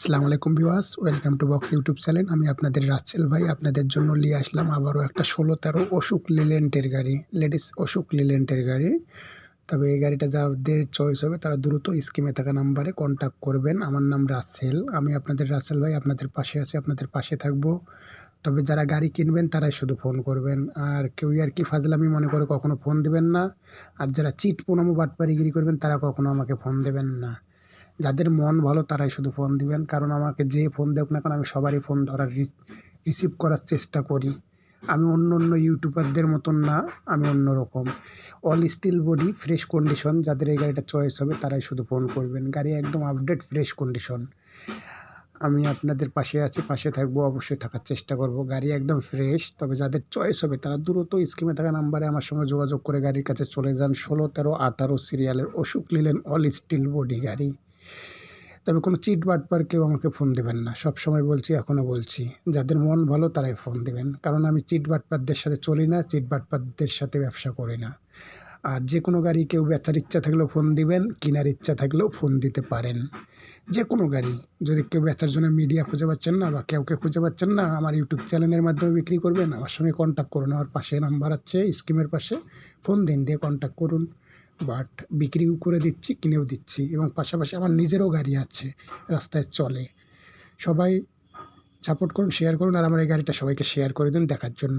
আসসালামু আলাইকুম viewers welcome to box YouTube channel. আমি আপনাদের রাচ্ছেল ভাই, আপনাদের জন্য নিয়ে আসলাম আবারও একটা ষোলো তেরো অশোক লিলেন্টের গাড়ি, লেডিস অশোক লিলেন্টের গাড়ি। তবে এই গাড়িটা যাদের চয়েস হবে, তারা দ্রুত স্কিমে থাকা নাম্বারে কন্ট্যাক্ট করবেন। আমার নাম রাসেল, আমি আপনাদের রাসেল ভাই, আপনাদের পাশে আছি, আপনাদের পাশে থাকব। তবে যারা গাড়ি কিনবেন, তারাই শুধু ফোন করবেন। আর কেউই আর কি ফাজলামি মনে করে কখনো ফোন দেবেন না। আর যারা চিট পোনামো বাটপারিগিরি করবেন, তারা কখনো আমাকে ফোন দেবেন না। যাদের মন ভালো তারাই শুধু ফোন দিবেন। কারণ আমাকে যে ফোন দেখ না কেন আমি সবারই ফোন ধরার রিসিভ করার চেষ্টা করি। আমি অন্য অন্য ইউটিউবারদের মতন না, আমি অন্য রকম। All steel body fresh condition যাদের এই গাড়িটা চয়েস হবে তারাই শুধু ফোন করবেন। গাড়ি একদম আপডেট ফ্রেশ কন্ডিশন আমি আপনাদের পাশে আছি, পাশে থাকব, অবশ্যই থাকার চেষ্টা করব। গাড়ি একদম ফ্রেশ তবে যাদের চয়েস হবে তারা দ্রুত স্কিমে থাকা নাম্বারে আমার সঙ্গে যোগাযোগ করে গাড়ির কাছে চলে যান। ষোলো তেরো আঠারো সিরিয়ালের অসুখ নিলেন অল স্টিল বডি গাড়ি। তবে কোনো চিট বাটপার কেউ আমাকে ফোন দেবেন না। সব সময় বলছি এখনও বলছি। যাদের মন ভালো, তারাই ফোন দেবেন। কারণ আমি চিট বাটপারদের সাথে চলি না, চিট বাটপারদের সাথে ব্যবসা করি না। আর যে কোনো গাড়ি কেউ বেচার ইচ্ছা থাকলেও ফোন দিবেন, কেনার ইচ্ছা থাকলেও ফোন দিতে পারেন। যে কোনো গাড়ি, যদি কেউ বেচার জন্য মিডিয়া খুঁজে পাচ্ছেন না বা কেউ কেউ খুঁজে পাচ্ছেন না, আমার ইউটিউব চ্যানেলের মাধ্যমে বিক্রি করবেন, আমার সঙ্গে কন্ট্যাক্ট করুন। আমার পাশে নাম্বার আছে স্কিমের পাশে ফোন দিন, দিয়ে কন্ট্যাক্ট করুন। বাট বিক্রিও করে দিচ্ছি, কিনেও দিচ্ছি এবং পাশাপাশি আমার নিজেরও গাড়ি আছে, রাস্তায় চলে। সবাই সাপোর্ট করুন শেয়ার করুন আর আমার এই গাড়িটা সবাইকে শেয়ার করে দিন দেখার জন্য।